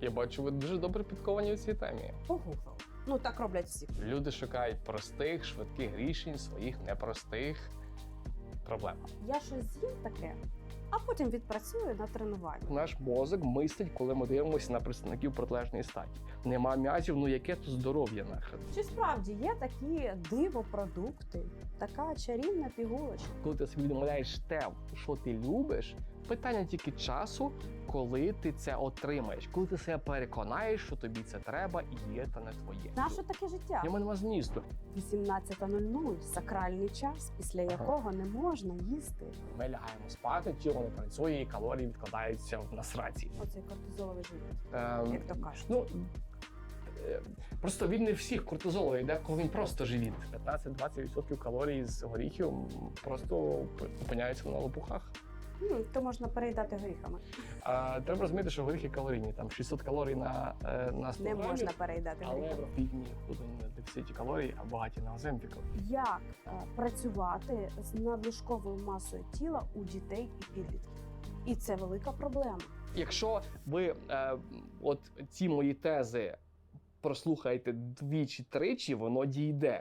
Я бачу, ви дуже добре підковані у цій темі. Погуглила. Ну так роблять всі. Люди шукають простих, швидких рішень своїх непростих проблем. Я щось з'їм таке, а потім відпрацюю на тренуванні. Наш мозок мислить, коли ми дивимося на представників протилежної статі. Нема м'язів, ну яке тут здоров'я нахрен. Чи справді є такі дивопродукти, така чарівна пігулочка? Коли ти собі домовляєш те, що ти любиш, питання тільки часу, коли ти це отримаєш, коли ти себе переконаєш, що тобі це треба і є та не твоє. Наше таке життя? Я нема змісту. 18.00 сакральний час, після Ага. якого не можна їсти. Ми лягаємо спати, тіло не працює, і калорії відкладаються в насраці. Оцей кортизоловий живіт, Ем, як то кажуть. Ну е, просто він не всіх кортизолу йде, коли він просто живіт. 15-20% калорій з горіхів просто опиняються на лопухах. Ну, то можна переїдати горіхами. А треба розуміти, що горіхи калорійні, там 600 калорій на, е, на 100 Не грамів, можна переїдати але горіхами. бідні будуть на дефіциті калорій, а багаті на оземпіку. Як е, працювати з надлишковою масою тіла у дітей і підлітків? І це велика проблема. Якщо ви е, от ці мої тези прослухаєте двічі-тричі, воно дійде.